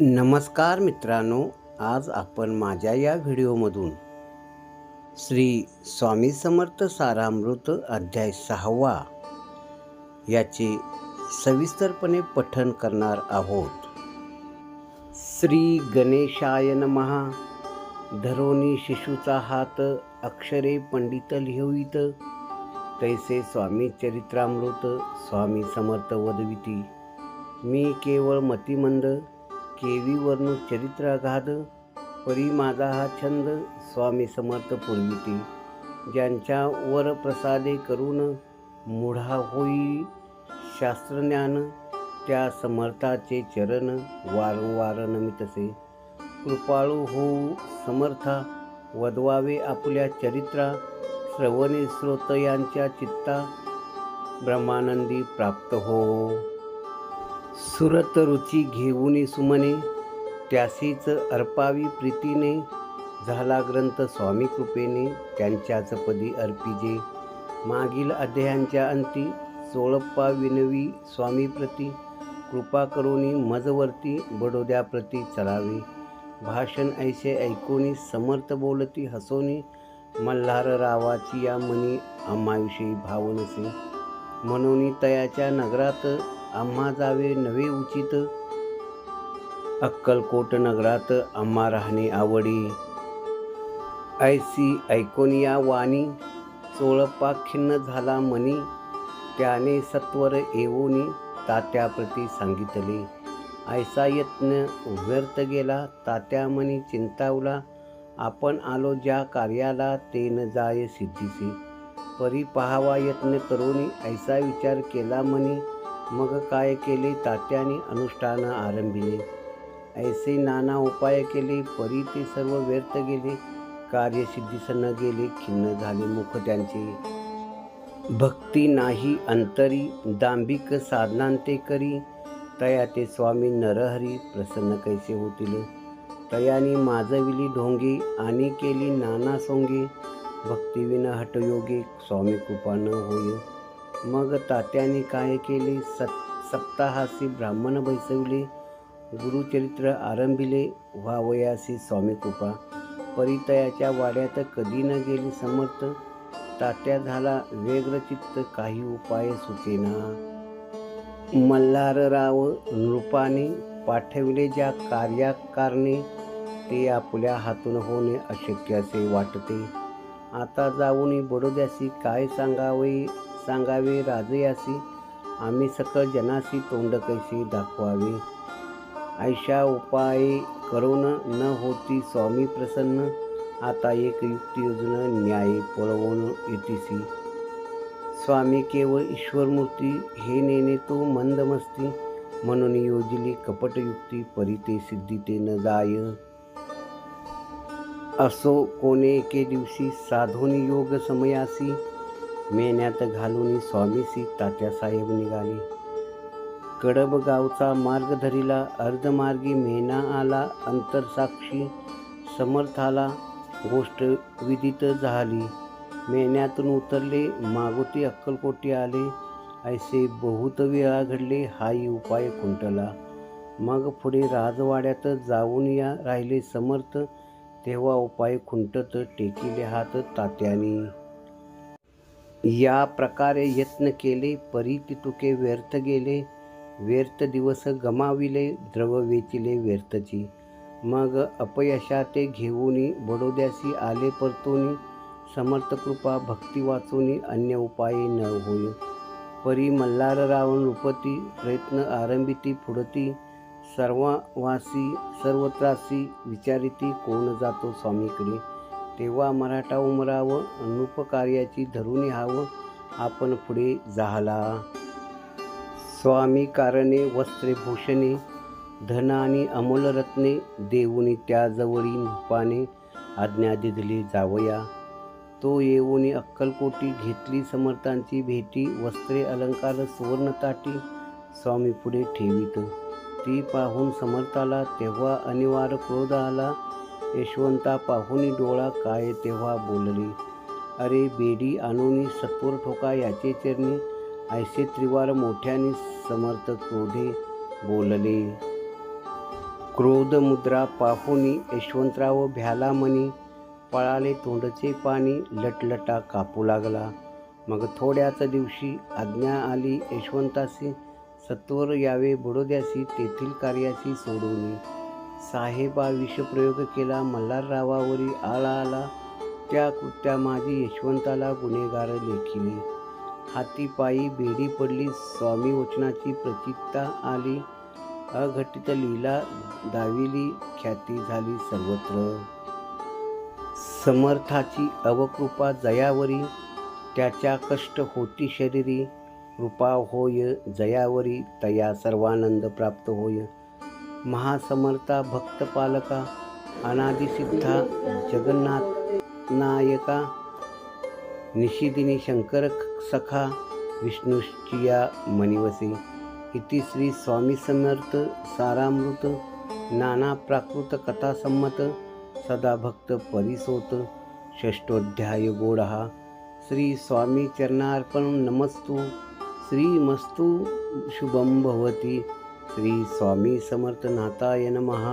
नमस्कार मित्रांनो आज आपण माझ्या या व्हिडिओमधून श्री स्वामी समर्थ सारामृत अध्याय सहावा याचे सविस्तरपणे पठन करणार आहोत. श्री गणेशाय नमहा धरोनी शिशूचा हात अक्षरे पंडित लिहवित तैसे स्वामी चरित्रामृत स्वामी समर्थ वदविती. मी केवळ मतिमंद केवीवरनु चरित्रागाध परी माझा हा छंद स्वामी समर्थ पूर्विती ज्यांच्या वर प्रसादे करून मुढा होई शास्त्रज्ञान त्या समर्थाचे चरण वारंवार नमितसे. कृपाळू होऊ समर्था वदवावे आपल्या चरित्रा श्रवणे श्रोत यांच्या चित्ता ब्रह्मानंदी प्राप्त हो. सुरत रुची घेऊनी सुमने त्यासीच अर्पावी प्रीतीने झाला ग्रंथ स्वामी कृपेने त्यांच्याच पदी अर्पिजे. मागील अध्यायांच्या अंती चोळप्पा विनवी स्वामी प्रती कृपा करोनी मजवर्ती बडोद्याप्रती चलावी चलावे भाषण ऐसे ऐकोनी समर्थ बोलती हसोनी मल्हार रावाची या मनी आम्हाविषयी भावनसे. म्हणून तयाच्या नगरात आम्हा जावे नवे उचित. अक्कलकोट नगरात आम्हा राहणे आवडी. ऐसी ऐकोनिया वाणी. चोळपा खिन्न झाला मनी. त्याने सत्वर येऊनी तात्याप्रती सांगितले. ऐसा यत्न व्यर्थ गेला तात्या मनी चिंतावला. आपण आलो ज्या कार्याला ते न जाय सिद्धीसी. परी पहावा यत्न करून ऐसा विचार केला मनी. मग काय केले तात्याने अनुष्ठान आरंभिले? ऐसे नाना उपाय केले परी ते सर्व व्यर्थ गेले कार्यसिद्धीस न गेले खिन्न झाले मुख त्यांचे. भक्ती नाही अंतरी दांभिक साधनांते करी. तया ते स्वामी नरहरी प्रसन्न कैसे होतील? तयानी माजविली ढोंगे आणि केली नाना सोंगे. भक्तिविन हटयोगे स्वामी कृपा न होय. मग तात्याने काय केले? सत् सप्ताहासी ब्राह्मण बैसविले गुरुचरित्र आरंभिले. व्हावयासी स्वामी कृपा. परितयाच्या वाड्यात कधी न गेली समर्थ. तात्या झाला वेग्रचित्त काही उपाय सुचेना. मल्हारराव नृपाने पाठविले ज्या कार्याकारणे ते आपल्या हातून होणे अशक्य असे वाटते. आता जाऊन बडोद्यासी काय सांगावे? सांगावे राजयासी आम्ही सकळ जनासी तोंड कैसी दाखवावे? ऐशा उपाय करून न होती स्वामी प्रसन्न. आता एक युक्ती योजना न्याय पळवून येतीसी स्वामी केवळ ईश्वरमूर्ती हे नेणे तो मंदमस्ती म्हणून योजिली कपटयुक्ती परिते सिद्धिते न जाय. असो कोणे एके दिवशी साधोनी योग समयासी. मेण्यात घालून स्वामीसी तात्यासाहेब निघाले. कडब गावचा मार्ग धरिला अर्धमार्गी मेना आला अंतरसाक्षी समर्थाला गोष्ट विदित झाली. मेण्यातून उतरले मागोती अक्कलकोटी आले. ऐसे बहुत वेळा घडले हाही उपाय खुंटला. मग पुढे राजवाड्यात जाऊन या राहिले समर्थ तेव्हा उपाय खुंटत टेकिले हात तात्यानी. या प्रकारे यत्न केले परी तुके व्यर्थ गेले व्यर्थ दिवस गमाविले द्रव वेचिले व्यर्थची. मग अपयशा ते घेऊनी बडोद्यासी आले परतोनी समर्थकृपा भक्ती वाचूनी अन्य उपाय न होय. परी मल्हार रावण रूपती प्रयत्न आरंभिती पुढती सर्ववासी सर्वत्रासी विचारिती कोण जातो स्वामीकडे? तेव्हा मराठा उमरावं अनुपकार्याची धरून हावं आपण पुढे झाला स्वामी कारणे वस्त्रे भूषणे धन आणि अमोलरत्ने देऊनी त्याजवळी रूपाने आज्ञा दिली जावया. तो येऊनी अक्कलकोटी घेतली समर्थांची भेटी वस्त्रे अलंकार सुवर्णताटी स्वामी पुढे ठेवित. ती पाहून समर्थाला तेव्हा अनिवार्य क्रोध आला. यशवंता पाहुनी डोळा काय तेव्हा बोलले? अरे बेडी आणूनी सत्वर ठोका याचे चरणी ऐसे त्रिवार मोठ्याने समर्थ क्रोधे बोलले. क्रोध मुद्रा पाहुनी यशवंतराव भ्याला म्हणी पळाले तोंडचे पाणी लटलटा कापू लागला. मग थोड्याच दिवशी आज्ञा आली यशवंतासी सत्वर यावे बडोद्यासी तेथील कार्याशी सोडवणी साहेबा विषप्रयोग केला मल्हाररावावरी आळा आला. त्या कृत्या माझी यशवंताला गुन्हेगार लेखिले हाती पायी बेडी पडली स्वामी वचनाची प्रचित्ता आली. अघटित लीला दाविली ख्याती झाली सर्वत्र. समर्थाची अवकृपा जयावरी त्याच्या कष्ट होती शरीरी. कृपा होय जयावरी तया सर्वानंद प्राप्त होय. महासमर्था भक्तपालका अनादिसिद्धा जगन्नाथ नायका निशिदिनी शंकर सखा विष्णुश्चिया मणिवसे इति श्री स्वामी समर्थ सारामृत नाना प्राकृत कथासम्मत सदा भक्त परिसोत षष्टोध्याय गोडहा श्री स्वामी चरणार्पण नमस्तु श्रीमस्तु शुभं भवति। श्री स्वामी समर्थ नाथाय नमः.